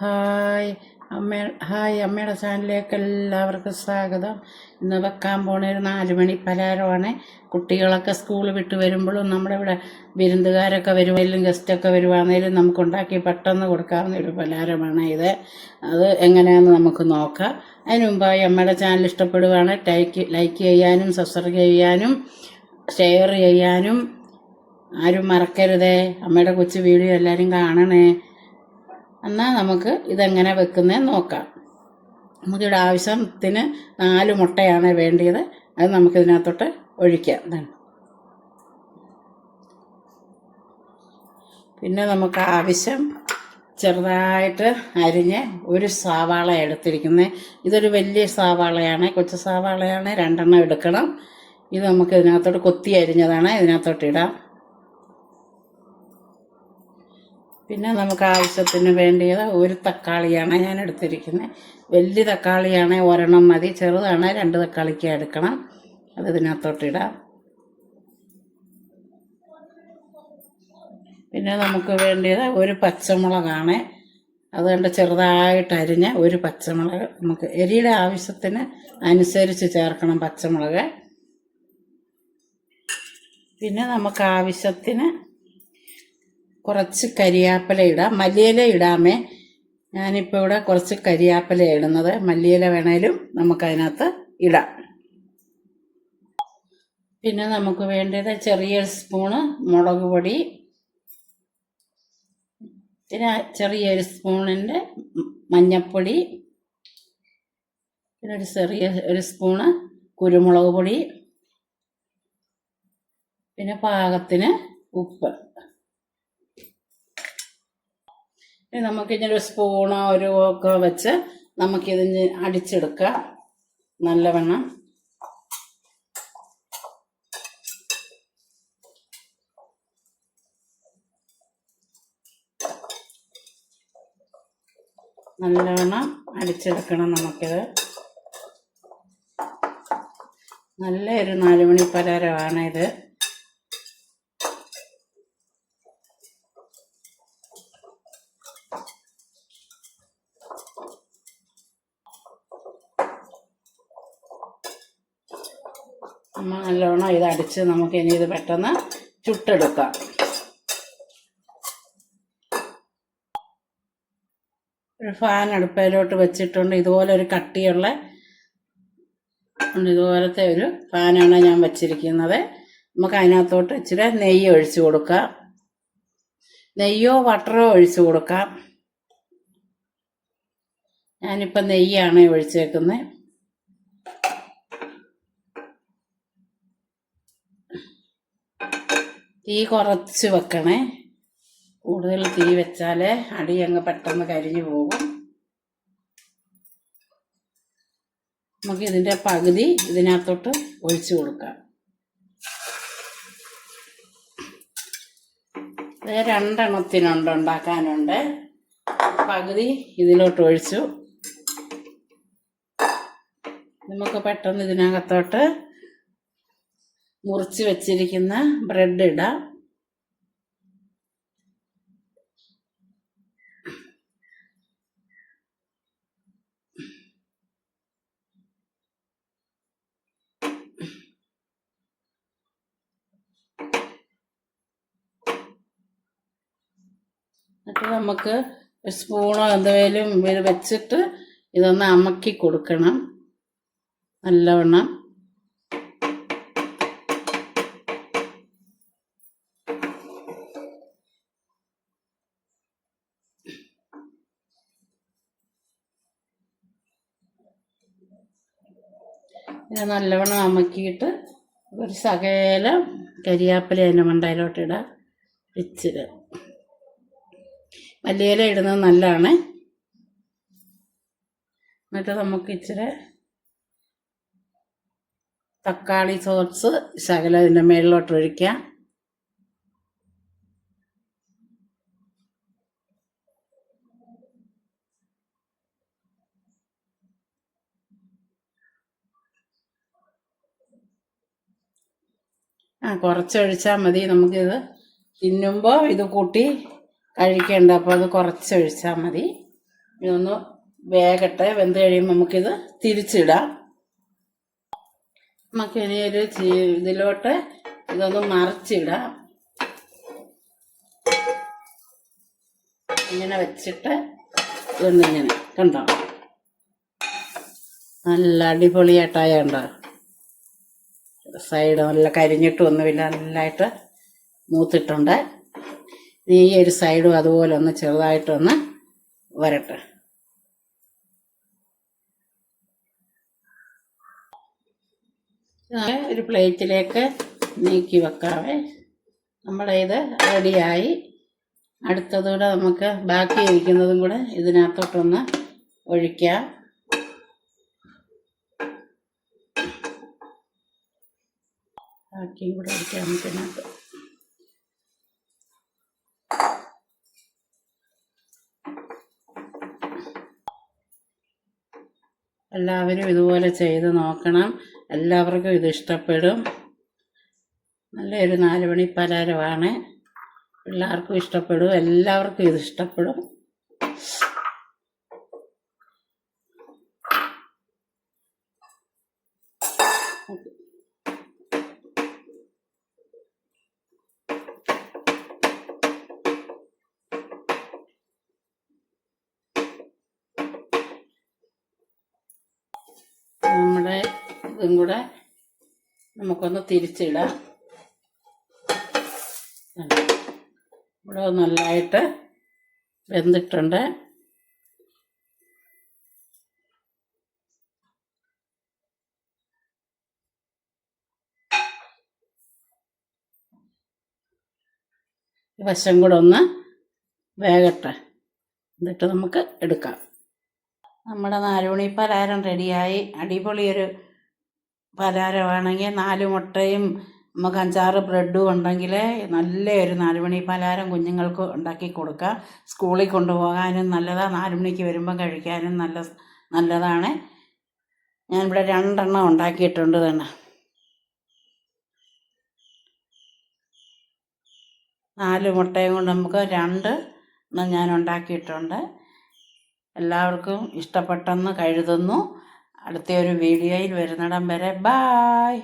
Hi അമ്മ hi അമ്മയുടെ ചാനലിലേക്ക് എല്ലാവർക്കും സ്വാഗതം. ഇന്ന് വെക്കാൻ പോണ ഒരു നാല് മണി പലഹാരമാണ്. കുട്ടികളൊക്കെ സ്കൂൾ വിട്ട് വരുമ്പോഴും നമ്മുടെ ഇവിടെ വിരുന്നുകാരൊക്കെ വരുവാണെങ്കിലും ഗസ്റ്റൊക്കെ വരുവാണെങ്കിലും നമുക്ക് ഉണ്ടാക്കി പെട്ടെന്ന് കൊടുക്കാവുന്ന ഒരു പലഹാരമാണ് ഇത്. അത് എങ്ങനെയാണെന്ന് നമുക്ക് നോക്കാം. അതിന് മുമ്പായി അമ്മയുടെ ചാനൽ ഇഷ്ടപ്പെടുവാണ്. ലൈക്ക് ലൈക്ക് ചെയ്യാനും സബ്സ്ക്രൈബ് ചെയ്യാനും ഷെയർ ചെയ്യാനും ആരും മറക്കരുതേ. അമ്മയുടെ കൊച്ചു വീഡിയോ എല്ലാവരും കാണണേ. എന്നാൽ നമുക്ക് ഇതെങ്ങനെ വെക്കുന്നതെന്ന് നോക്കാം. നമുക്കിവിടെ ആവശ്യത്തിന് നാല് മുട്ടയാണ് വേണ്ടിയത്. അത് നമുക്കിതിനകത്തോട്ട് ഒഴിക്കാം. പിന്നെ നമുക്ക് ആവശ്യം ചെറുതായിട്ട് അരിഞ്ഞ് ഒരു സവാള എടുത്തിരിക്കുന്നത് ഇതൊരു വലിയ സവാളയാണ്. കൊച്ചു സവാളയാണ്. രണ്ടെണ്ണം എടുക്കണം. ഇത് നമുക്ക് ഇതിനകത്തോട്ട് കൊത്തി അരിഞ്ഞതാണ്. ഇതിനകത്തോട്ട് ഇടാം. പിന്നെ നമുക്ക് ആവശ്യത്തിന് വേണ്ടിയത് ഒരു തക്കാളിയാണ് ഞാൻ എടുത്തിരിക്കുന്നത് വലിയ തക്കാളിയാണ് ഒരെണ്ണം മതി. ചെറുതാണ് രണ്ട് തക്കാളിക്ക് എടുക്കണം. അത് ഇതിനകത്തോട്ടിടാം പിന്നെ നമുക്ക് വേണ്ടിയത് ഒരു പച്ചമുളകാണ്. അതുകൊണ്ട് ചെറുതായിട്ട് അരിഞ്ഞ ഒരു പച്ചമുളക്. നമുക്ക് എരിയുടെ ആവശ്യത്തിന് അനുസരിച്ച് ചേർക്കണം പച്ചമുളക്. പിന്നെ നമുക്ക് ആവശ്യത്തിന് കുറച്ച് കരിയാപ്പില ഇടാം. മല്ലിയില ഇടാമേ. ഞാനിപ്പോൾ ഇവിടെ കുറച്ച് കരിയാപ്പില ഇടുന്നത്. മല്ലിയില വേണേലും നമുക്കതിനകത്ത് ഇടാം. പിന്നെ നമുക്ക് വേണ്ടത് ചെറിയ സ്പൂണ് മുളക് പൊടി. പിന്നെ ചെറിയൊരു സ്പൂണിന്റെ മഞ്ഞൾപ്പൊടി പിന്നെ ഒരു ചെറിയ ഒരു സ്പൂണ് കുരുമുളക് പൊടി. പിന്നെ പാകത്തിന് ഉപ്പ്. ഇനി നമുക്കിങ്ങനെ ഒരു സ്പൂണോ ഒരു ഒക്കെ വെച്ച് നമുക്കിതിന് അടിച്ചെടുക്കാം നല്ലവണ്ണം. നല്ലവണ്ണം അടിച്ചെടുക്കണം നമുക്കിത്. നല്ല ഒരു നാലുമണി പലഹാരമാണ് ഇത് അമ്മ നല്ലോണം ഇത് അടിച്ച് നമുക്ക് ഇനി ഇത് പെട്ടെന്ന് ചുട്ടെടുക്കാം. ഒരു ഫാൻ അടുപ്പയിലോട്ട് വെച്ചിട്ടുണ്ട്. ഇതുപോലെ ഒരു കട്ടിയുള്ള ഇതുപോലത്തെ ഒരു ഫാനാണ് ഞാൻ വെച്ചിരിക്കുന്നത്. നമുക്ക് അതിനകത്തോട്ട് ഇച്ചിരി നെയ്യ് ഒഴിച്ചു കൊടുക്കാം. നെയ്യോ ബട്ടറോ ഒഴിച്ചു കൊടുക്കാം. ഞാനിപ്പോൾ നെയ്യാണ് ഒഴിച്ചേക്കുന്നത് തീ കുറച്ച് വെക്കണേ. കൂടുതൽ തീ വെച്ചാൽ അടി അങ്ങ് പെട്ടെന്ന് കരിഞ്ഞു പോകും. നമുക്ക് ഇതിന്റെ പകുതി ഇതിനകത്തോട്ട് ഒഴിച്ചു കൊടുക്കാം. രണ്ടെണ്ണത്തിനുണ്ട് ഉണ്ടാക്കാനുണ്ട്. പകുതി ഇതിലോട്ട് ഒഴിച്ചു. നമുക്ക് പെട്ടെന്ന് ഇതിനകത്തോട്ട് മുറിച്ച് വെച്ചിരിക്കുന്ന ബ്രെഡ് ഇടാം. എന്നിട്ട് നമുക്ക് സ്പൂണോ എന്തെങ്കിലും വെച്ചിട്ട് ഇതൊന്ന് അമക്കി കൊടുക്കണം. നല്ലവണ്ണം. ഇത് നല്ലവണ്ണം അമക്കിയിട്ട് ഒരു സകലം കരിയാപ്പില അതിന്റെ മണ്ടയിലോട്ട് ഇടാം. ഇച്ചിരി. മല്ലിയില ഇടുന്നത് നല്ലതാണ് എന്നിട്ട് നമുക്ക് ഇച്ചിരി തക്കാളി സോസ് ശകലം ഇതിന്റെ മേളിലോട്ട് ഒഴിക്കാം. ആ കുറച്ചൊഴിച്ചാൽ മതി നമുക്കിത്. തിന്നുമ്പോൾ ഇത് കൂട്ടി കഴിക്കേണ്ട അപ്പോൾ അത് കുറച്ചൊഴിച്ചാൽ മതി. ഇതൊന്ന് വേഗട്ടെ വെന്ത് കഴിയുമ്പോൾ നമുക്കിത് തിരിച്ചിടാം. നമുക്കിനി ഒരു ഇതിലോട്ട് ഇതൊന്ന് മറിച്ചിടാം. ഇങ്ങനെ വെച്ചിട്ട് ഇതൊന്നിങ്ങനെ കണ്ടോ? നല്ല അടിപൊളിയായിട്ടായ ഉണ്ടോ സൈഡ് നല്ല കരിഞ്ഞിട്ടൊന്നുമില്ല നല്ലതായിട്ട് മൂത്തിട്ടുണ്ട്. ഈ ഒരു സൈഡും അതുപോലെ ഒന്ന് ചെറുതായിട്ടൊന്ന് വരട്ടെ. ഒരു പ്ലേറ്റിലേക്ക് നീക്കി വെക്കാവേ. നമ്മുടെ ഇത് റെഡിയായി. അടുത്തതൂടെ നമുക്ക് ബാക്കി ഇരിക്കുന്നതും കൂടെ ഇതിനകത്തോട്ടൊന്ന് ഒഴിക്കാം. ബാക്കിയും കൂടെ അടിക്കാം നമുക്കിനകത്ത് എല്ലാവരും ഇതുപോലെ ചെയ്ത് നോക്കണം. എല്ലാവർക്കും ഇത് ഇഷ്ടപ്പെടും. നല്ലൊരു നാല് മണി പലഹാരമാണ്. പിള്ളേർക്കും ഇഷ്ടപ്പെടും. എല്ലാവർക്കും ഇത് ഇഷ്ടപ്പെടും. ഇതും കൂടെ നമുക്കൊന്ന് തിരിച്ചിടാം. ഇവിടെ നല്ലതായിട്ട് വെന്തിട്ടുണ്ട്. വശം കൂടെ ഒന്ന് വേകട്ടെ. എന്നിട്ട് നമുക്ക് എടുക്കാം. നമ്മുടെ നാലുമണി പലഹാരം റെഡിയായി അടിപൊളി ഒരു പലഹാരമാണെങ്കിൽ നാല് മുട്ടയും നമുക്ക് അഞ്ചാറ് ബ്രെഡും ഉണ്ടെങ്കിൽ നല്ലൊരു നാലുമണി പലഹാരം കുഞ്ഞുങ്ങൾക്ക് ഉണ്ടാക്കി കൊടുക്കുക സ്കൂളിൽ കൊണ്ടുപോകാനും നല്ലതാണ് നാല് മണിക്ക് വരുമ്പം കഴിക്കാനും നല്ല നല്ലതാണ്. ഞാനിവിടെ രണ്ടെണ്ണം ഉണ്ടാക്കിയിട്ടുണ്ട് തന്നെ. നാല് മുട്ടയും കൊണ്ട് നമുക്ക് രണ്ട് ഞാൻ ഉണ്ടാക്കിയിട്ടുണ്ട്. എല്ലാവർക്കും ഇഷ്ടപ്പെട്ടെന്ന് കരുതുന്നു. അടുത്ത ഒരു വീഡിയോയിൽ വരുന്നിടം വരെ ബായ്